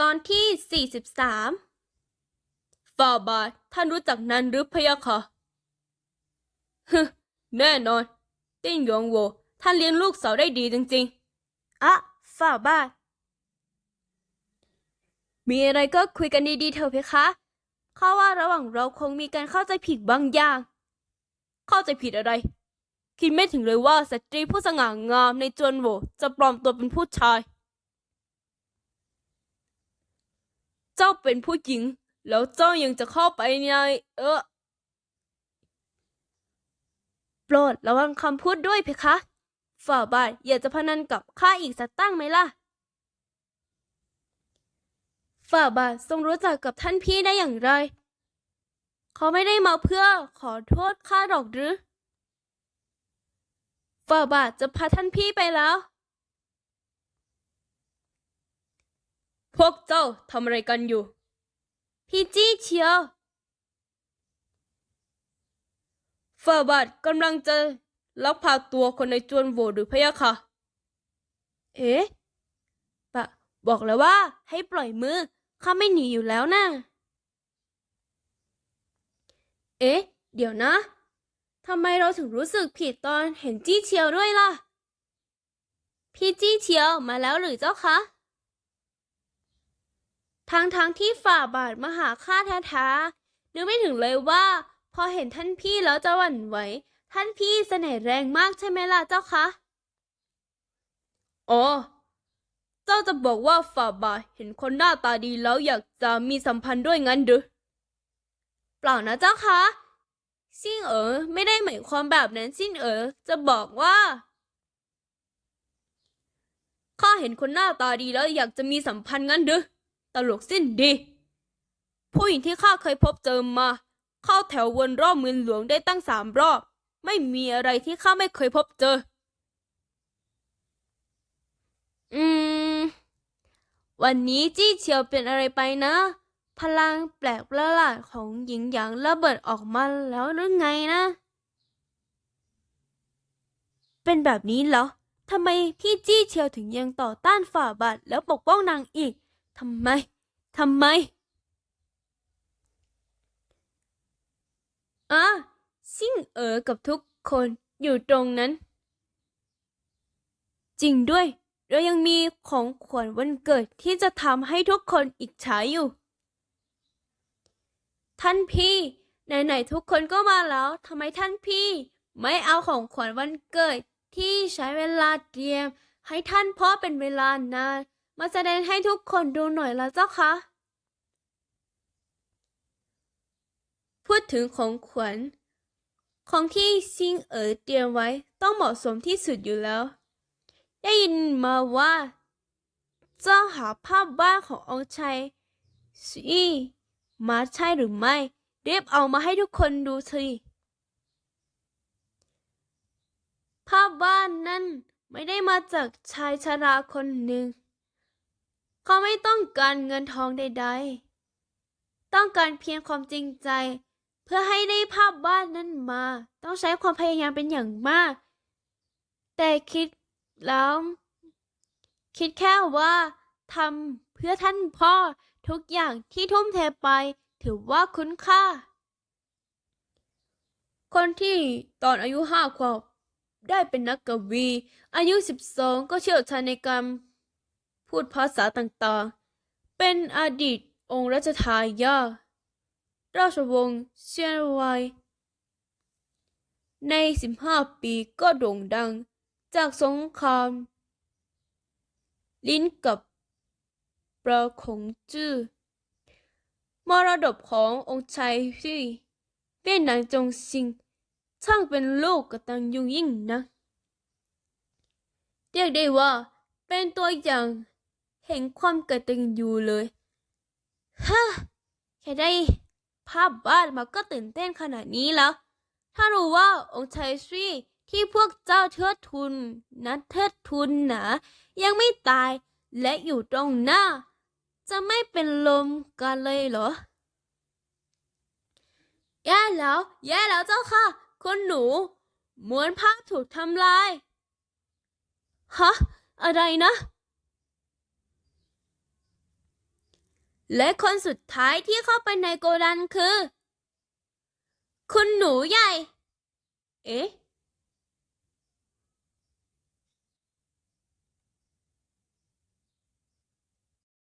ตอนที่ 43 ฝ่าบาทท่านรู้จักนันหรือพะยะค่ะฮึแน่นอนติ้งหยงโว ท่านเลี้ยงลูกสาวได้ดีจริงๆ อะฝ่าบาท มีอะไรก็คุยกันดีๆเถอะเพคะข้าว่าระหว่างเราคงมีการเข้าใจผิดบางอย่าง เข้าใจผิดอะไร คิดไม่ถึงเลยว่าสตรีผู้สง่างามในจวนโว จะปลอมตัวเป็นผู้ชาย เจ้าเป็นผู้หญิง แล้วเจ้ายังจะเข้าไปในเออโปรดระวังคำพูดด้วยเพคะ ฝ่าบาทอยากจะพนันกับข้าอีกสักตั้งไหมล่ะ ฝ่าบาททรงรู้จักกับท่านพี่ได้อย่างไร เขาไม่ได้มาเพื่อขอโทษข้าหรอกหรือ ฝ่าบาทจะพาท่านพี่ไปแล้ว วกเจ้าทำอะไรกันอยู่ พี่จี้เชียวฝ่าบาทกำลังจะลักพาตัวคนในจวนโวหรือพะยะค่ะ เอ๊ะปะบอกแล้วว่าให้ปล่อยมือ ข้าไม่หนีอยู่แล้วนะเอ๊ะ เดี๋ยวนะ ทำไมเราถึงรู้สึกผิดตอนเห็นจี้เชียวด้วยล่ะ พี่จี้เชียวมาแล้วหรือเจ้าคะ ทั้งๆที่ฝ่าบาทมาหาข้าแท้ๆนึกไม่ถึงเลยว่า พอเห็นท่านพี่แล้วจะหวั่นไหว ท่านพี่เสน่ห์แรงมากใช่ไหมล่ะเจ้าคะอ๋อเจ้าจะบอกว่าฝ่าบาทเห็นคนหน้าตาดีแล้วอยากจะมีสัมพันธ์ด้วยงั้นหรือเปล่านะเจ้าคะซิ่งเอ๋อไม่ได้หมายความแบบนั้นซิ่งเอ๋อจะบอกว่าข้าเห็นคนหน้าตาดีแล้วอยากจะมีสัมพันธ์งั้นหรือ ตลกสิ้นดี ผู้หญิงที่ข้าเคยพบเจอมา เข้าแถววนรอบเมืองหลวงได้ตั้งสามรอบ ไม่มีอะไรที่ข้าไม่เคยพบเจอ อืม วันนี้จี้เฉียวเป็นอะไรไปนะ พลังแปลกประหลาดของหญิงหยางระเบิดออกมาแล้วหรือไงนะ เป็นแบบนี้เหรอทำไมพี่จี้เชียวถึงยังต่อต้านฝ่าบาทแล้วปกป้องนางอีก ทำไม ทำไมอะซิ่งเอ๋อกับทุกคนอยู่ตรงนั้น จริงด้วย เรายังมีของขวัญวันเกิดที่จะทำให้ทุกคนอิจฉาอยู่ ท่านพี่ ไหนๆทุกคนก็มาแล้วทำไมท่านพี่ ไม่เอาของขวัญวันเกิดที่ใช้เวลาเตรียม ให้ท่านพ่อเป็นเวลานาน มาแสดงให้ทุกคนดูหน่อยละเจ้าคะ พูดถึงของขวัญของที่ซิงเอ๋อเตรียมไว้ต้องเหมาะสมที่สุดอยู่แล้ว ได้ยินมาว่าเจ้าหาภาพบ้านขององชายซีมาใช่หรือไม่รีบเอามาให้ทุกคนดูทีภาพบ้านนั่นไม่ได้มาจากชายชราคนหนึ่ง เขาไม่ต้องการเงินทองใด ๆ ต้องการเพียงความจริงใจ เพื่อให้ได้ภาพบ้านนั้นมา ต้องใช้ความพยายามเป็นอย่างมาก แต่คิดแล้ว คิดแค่ว่าทำเพื่อท่านพ่อทุกอย่างที่ทุ่มเทไปถือว่าคุ้นค่า คนที่ตอนอายุห้าขวบได้เป็นนักกวี อายุสิบสองก็เชี่ยวชาญในการ พูดภาษาต่างๆ เป็นอดีตองค์รัชทายาทราชวงศ์เซียนไวในสิบห้าปีก็โด่งดังจากสงคราม ลิ้นกับประคงจื้อมรดกขององค์ชายที่เวียนหนางจงซิง ช่างเป็นลูกกตัญญูยิ่งนะ เรียกได้ว่าเป็นตัวอย่าง แห่งความกตัญญูเลยฮ่าแค่ได้ภาพบ้านมาก็ตื่นเต้นขนาดนี้แล้ว ถ้ารู้ว่าองค์ชายซีที่พวกเจ้าเทิดทุนนะเทิดทุนหนายังไม่ตายและอยู่ตรงหน้า จะไม่เป็นลมกันเลยเหรอ แย่แล้ว แย่แล้วเจ้าค่ะคุณหนู ม้วนภาพถูกทำลาย ฮะ อะไรนะ และคนสุดท้ายที่เข้าไปในโกดังคือ คุณหนูใหญ่ เอ๊ะ